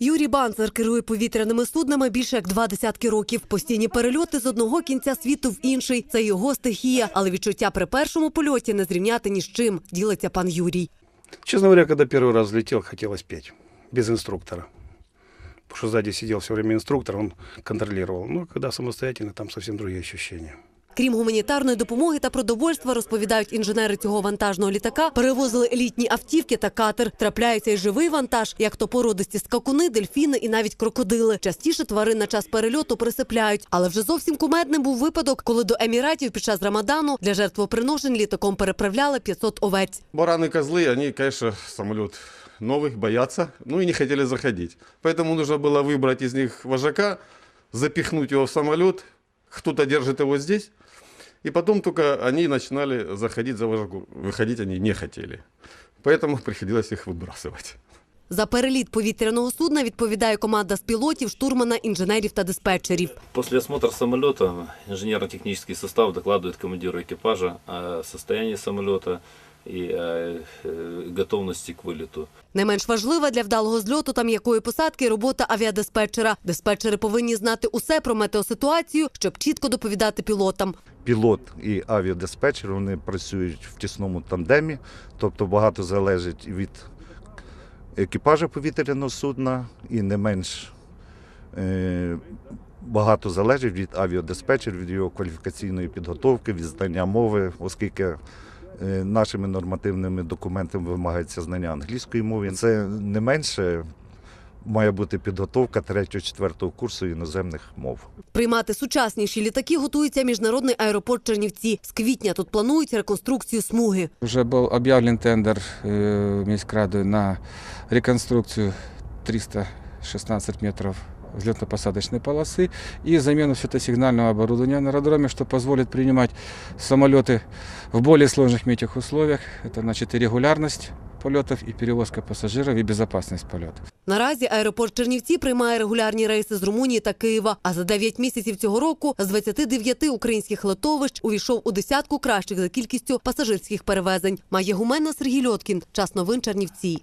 Юрій Банцер керує повітряними суднами більше як два десятки років. Постійні перельоти з одного кінця світу в інший. Це його стихія, але відчуття при першому польоті не зрівняти ні з чим. Ділиться пан Юрій. Честно говоря, когда первый раз летел, хотелось петь. Без инструктора. Потому что сзади сидел все время инструктор, он контролировал. Но когда самостоятельно, там совсем другие ощущения. Крім гуманітарної допомоги та продовольства, розповідають інженери цього вантажного літака, перевозили елітні автівки та катер. Трапляється й живий вантаж, як то породисті скакуни, дельфіни і навіть крокодили. Частіше тварин на час перельоту присипляють. Але вже зовсім кумедним був випадок, коли до еміратів під час рамадану для жертвоприношень літаком переправляли 500 овець. Бараны козлы, они, конечно, самолет новый, боятся, ну и не хотели заходить. Поэтому нужно было выбрать из них вожака, запихнуть его в самолет, кто-то держит его здесь, и потом только они начинали заходить за вожаку. Выходить они не хотели. Поэтому приходилось их выбрасывать. За переліт повітряного судна відповідає команда з пілотів, штурмана, інженерів та диспетчерів. После осмотра самолета инженерно-технический состав докладывает командиру экипажа о состоянии самолета и о э, к вылету. Не менш важлива для вдалого зльоту та м'якої посадки робота авіадиспетчера. Диспетчери повинні знати усе про метеоситуацію, щоб чітко доповідати пілотам. пілот і авіадиспетчер вони працюють в тісному тандемі, тобто багато залежить від екіпажа повітряного судна і не менш е, багато залежить від авіадиспетчера, від його кваліфікаційної підготовки, від знання мови, оскільки е, нашими нормативними документами вимагається знання англійської мови. Це не менше має бути підготовка 3-4 курсу іноземних мов. Приймати сучасніші літаки готується міжнародний аеропорт Чернівці. З квітня тут планують реконструкцію смуги. Уже был объявлен тендер э, Міськради на реконструкцию 316 метров взлетно-посадочной полосы и замену светосигнального оборудования на аэродроме, что позволит принимать самолеты в более сложных метеоусловиях. Это значит и регулярность полетов, и перевозка пассажиров, и безопасность полетов. Наразі аеропорт Чернівці приймає регулярні рейси з Румунії та Києва. А за 9 місяців цього року з 29 українських литовищ увійшов у десятку кращих за кількістю пасажирських перевезень. Має гумена Сергій Льоткін. Час новин Чернівці.